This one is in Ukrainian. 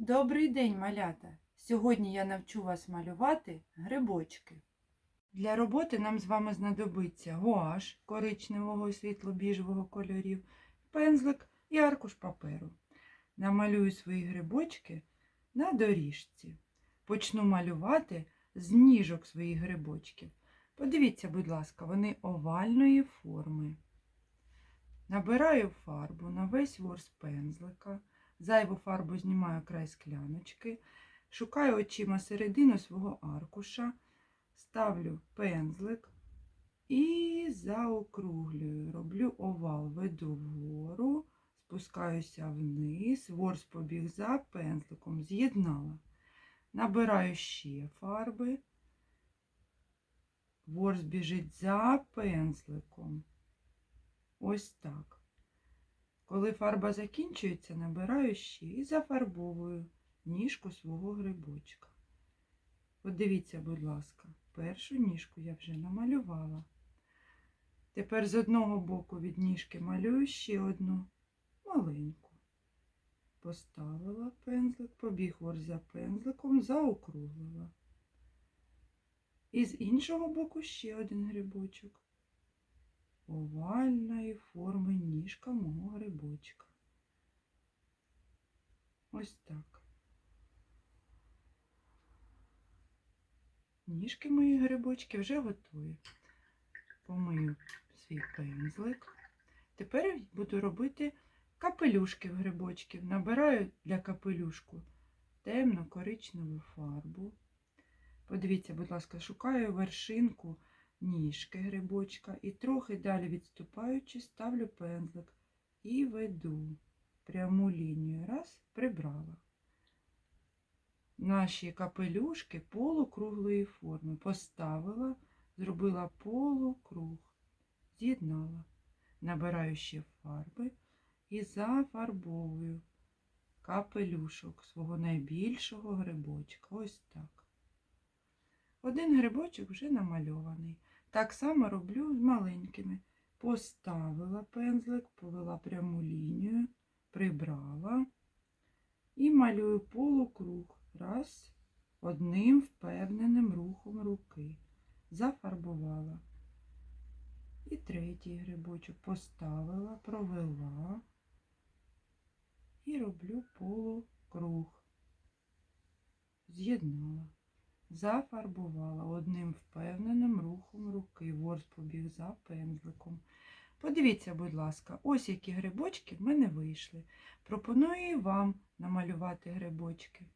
Добрий день, малята! Сьогодні я навчу вас малювати грибочки. Для роботи нам з вами знадобиться гуаш коричневого і світло-біжевого кольорів, пензлик і аркуш паперу. Намалюю свої грибочки на доріжці. Почну малювати з ніжок своїх грибочків. Подивіться, будь ласка, вони овальної форми. Набираю фарбу на весь ворс пензлика. Зайву фарбу знімаю край скляночки, шукаю очима середину свого аркуша, ставлю пензлик і заокруглюю. Роблю овал, веду вгору, спускаюся вниз, ворс побіг за пензликом, з'єднала. Набираю ще фарби. Ворс біжить за пензликом. Ось так. Коли фарба закінчується, набираю ще і зафарбовую ніжку свого грибочка. Подивіться, будь ласка, першу ніжку я вже намалювала. Тепер з одного боку від ніжки малюю ще одну маленьку. Поставила пензлик, побіг ворс за пензликом, заокруглила. І з іншого боку ще один грибочок овальної форми ніжка мого грибочка. Ось так. Ніжки мої грибочки вже готові. Помию свій пензлик. Тепер буду робити капелюшки в грибочків. Набираю для капелюшку темно коричневу фарбу. Подивіться, будь ласка, шукаю вершинку ніжки грибочка і трохи далі відступаючи, ставлю пензлик і веду пряму лінію. Раз, прибрала. Наші капелюшки полукруглої форми. Поставила, зробила полукруг, з'єднала. Набираю ще фарби і зафарбовую капелюшок свого найбільшого грибочка. Ось так. Один грибочок вже намальований. Так само роблю з маленькими. Поставила пензлик, повела пряму лінію, прибрала і малюю полукруг. Раз, одним впевненим рухом руки. Зафарбувала. І третій грибочок поставила, провела і роблю полукруг. З'єднала зафарбувала одним впевненим Ворс побіг за пензликом. Подивіться, будь ласка, ось які грибочки в мене вийшли. Пропоную вам намалювати грибочки.